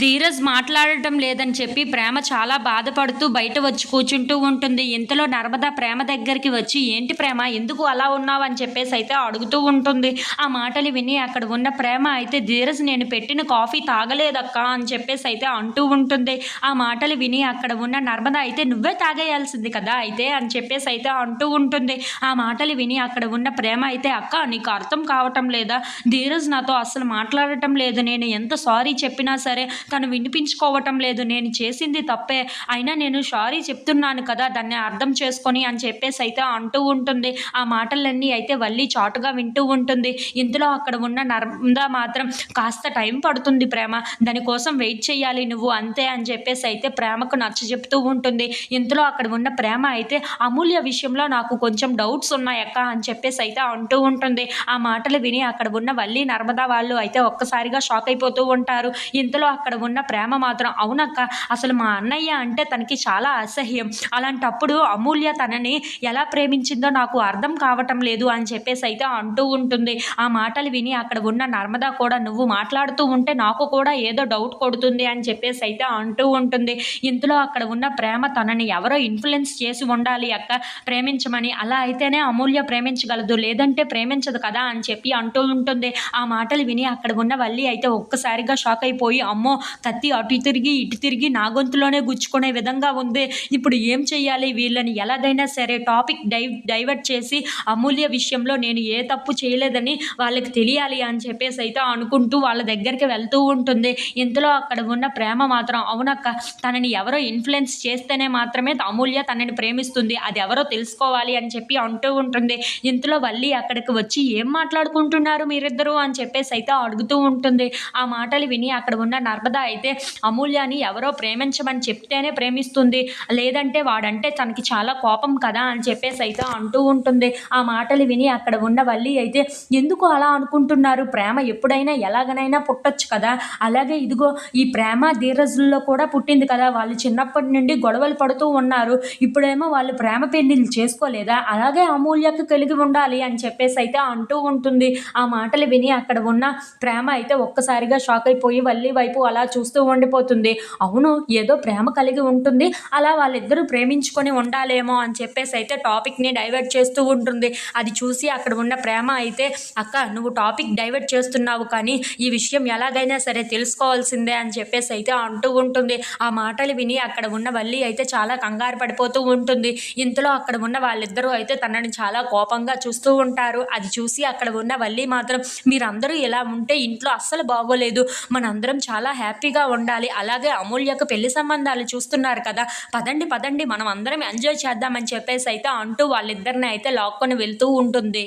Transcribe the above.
ధీరజ్ మాట్లాడటం లేదని చెప్పి ప్రేమ చాలా బాధపడుతూ బయట వచ్చి కూర్చుంటూ ఉంటుంది. ఇంతలో నర్మద ప్రేమ దగ్గరికి వచ్చి ఏంటి ప్రేమ? ఎందుకు అలా ఉన్నావు? అని చెప్పేసి అయితే అడుగుతూ ఉంటుంది. ఆ మాటలు విని అక్కడ ఉన్న ప్రేమ అయితే ధీరజ్ నేను పెట్టిన కాఫీ తాగలేదక్క అని చెప్పేసి అయితే అంటూ ఉంటుంది. ఆ మాటలు విని అక్కడ ఉన్న నర్మద అయితే నువ్వే తాగేయాల్సింది కదా అయితే అని చెప్పేసి అయితే అంటూ ఉంటుంది. ఆ మాటలు విని అక్కడ ఉన్న ప్రేమ అయితే అక్క నీకు అర్థం కావటం లేదా? ధీరజ్ నాతో అసలు మాట్లాడటం లేదు. నేను ఎంత సారీ చెప్పినా సరే తను వినిపించుకోవటం లేదు. నేను చేసింది తప్పే. అయినా నేను సారీ చెప్తున్నాను కదా దాన్ని అర్థం చేసుకొని అని చెప్పేసి అయితే అంటూ ఉంటుంది. ఆ మాటలన్నీ అయితే వల్లి చాటుగా వింటూ ఉంటుంది. ఇంతలో అక్కడ ఉన్న నర్మదా మాత్రం కాస్త టైం పడుతుంది ప్రేమ. దానికోసం వెయిట్ చేయాలి నువ్వు అంతే అని చెప్పేసి అయితే ప్రేమకు నచ్చ చెప్తూ ఉంటుంది. ఇంతలో అక్కడ ఉన్న ప్రేమ అయితే అమూల్య విషయంలో నాకు కొంచెం డౌట్స్ ఉన్నాయక్క అని చెప్పేసి అయితే అంటూ ఉంటుంది. ఆ మాటలు విని అక్కడ ఉన్న వల్లి నర్మదా వాళ్ళు అయితే ఒక్కసారిగా షాక్ అయిపోతూ ఉంటారు. ఇంతలో అక్కడ ఉన్న ప్రేమ మాత్రం. అవునక్క అసలు మా అన్నయ్య అంటే తనకి చాలా అసహ్యం. అలాంటప్పుడు అమూల్య తనని ఎలా ప్రేమించిందో నాకు అర్థం కావటం లేదు అని చెప్పేసి అయితే అంటూ ఉంటుంది. ఆ మాటలు విని అక్కడ ఉన్న నర్మదా కూడా నువ్వు మాట్లాడుతూ ఉంటే నాకు కూడా ఏదో డౌట్ కొడుతుంది అని చెప్పేసి అయితే అంటూ ఉంటుంది. ఇంతలో అక్కడ ఉన్న ప్రేమ తనని ఎవరో ఇన్ఫ్లుయెన్స్ చేసి ఉండాలి అక్క ప్రేమించమని. అలా అయితేనే అమూల్య ప్రేమించగలదు లేదంటే ప్రేమించదు కదా అని చెప్పి అంటూ ఉంటుంది. ఆ మాటలు విని అక్కడ ఉన్న వల్లి అయితే ఒక్కసారిగా షాక్ అయిపోయి అమ్మో కత్తి అటు తిరిగి ఇటు తిరిగి నా గొంతులోనే గుచ్చుకునే విధంగా ఉంది. ఇప్పుడు ఏం చేయాలి వీళ్ళని ఎలాగైనా సరే టాపిక్ డై డైవర్ట్ చేసి అమూల్య విషయంలో నేను ఏ తప్పు చేయలేదని వాళ్ళకి తెలియాలి అని చెప్పేసి అయితే అనుకుంటూ వాళ్ళ దగ్గరికి వెళ్తూ ఉంటుంది. ఇంతలో అక్కడ ఉన్న ప్రేమ మాత్రం అవునక్క తనని ఎవరో ఇన్ఫ్లుయెన్స్ చేస్తేనే మాత్రమే అమూల్య తనని ప్రేమిస్తుంది. అది ఎవరో తెలుసుకోవాలి అని చెప్పి అంటూ ఉంటుంది. ఇంతలో వల్లి అక్కడికి వచ్చి ఏం మాట్లాడుకుంటున్నారు మీరిద్దరూ అని చెప్పేసి అయితే అడుగుతూ ఉంటుంది. ఆ మాటలు విని అక్కడ ఉన్న నర్మద అయితే అమూల్యాని ఎవరో ప్రేమించమని చెప్తేనే ప్రేమిస్తుంది. లేదంటే వాడంటే తనకి చాలా కోపం కదా అని చెప్పేసి అయితే అంటూ ఉంటుంది. ఆ మాటలు విని అక్కడ ఉన్న వల్లి అయితే ఎందుకు అలా అనుకుంటున్నారు? ప్రేమ ఎప్పుడైనా ఎలాగనైనా పుట్టొచ్చు కదా. అలాగే ఇదిగో ఈ ప్రేమ ధీరజుల్లో కూడా పుట్టింది కదా. వాళ్ళు చిన్నప్పటి నుండి గొడవలు పడుతూ ఉన్నారు. ఇప్పుడేమో వాళ్ళు ప్రేమ పెళ్ళిళ్ళు చేసుకోలేదా? అలాగే అమూల్యకు కలిగి ఉండాలి అని చెప్పేసి అయితే అంటూ ఉంటుంది. ఆ మాటలు విని అక్కడ ఉన్న ప్రేమ అయితే ఒక్కసారిగా షాక్ అయిపోయి వల్లి వైపు అలా చూస్తూ ఉండిపోతుంది. అవును ఏదో ప్రేమ కలిగి ఉంటుంది. అలా వాళ్ళిద్దరూ ప్రేమించుకొని ఉండాలేమో అని చెప్పేసి అయితే టాపిక్ని డైవర్ట్ చేస్తూ ఉంటుంది. అది చూసి అక్కడ ఉన్న ప్రేమ అయితే అక్క నువ్వు టాపిక్ డైవర్ట్ చేస్తున్నావు కానీ ఈ విషయం ఎలాగైనా సరే తెలుసుకోవాల్సిందే అని చెప్పేసి అయితే అంటూ ఉంటుంది. ఆ మాటలు విని అక్కడ ఉన్న వల్లి అయితే చాలా కంగారు పడిపోతూ ఉంటుంది. ఇంతలో అక్కడ ఉన్న వాళ్ళిద్దరూ అయితే తనని చాలా కోపంగా చూస్తూ ఉంటారు. అది చూసి అక్కడ ఉన్న వల్లి మాత్రం మీరందరూ ఇలా ఉంటే ఇంట్లో అస్సలు బాగోలేదు. మనందరం చాలా హ్యాపీగా ఉండాలి. అలాగే అమూల్యకు పెళ్ళి సంబంధాలు చూస్తున్నారు కదా. పదండి పదండి మనం అందరం ఎంజాయ్ చేద్దామని చెప్పేసి అయితే అంటూ వాళ్ళిద్దరిని అయితే లాక్కొని వెళ్తూ ఉంటుంది.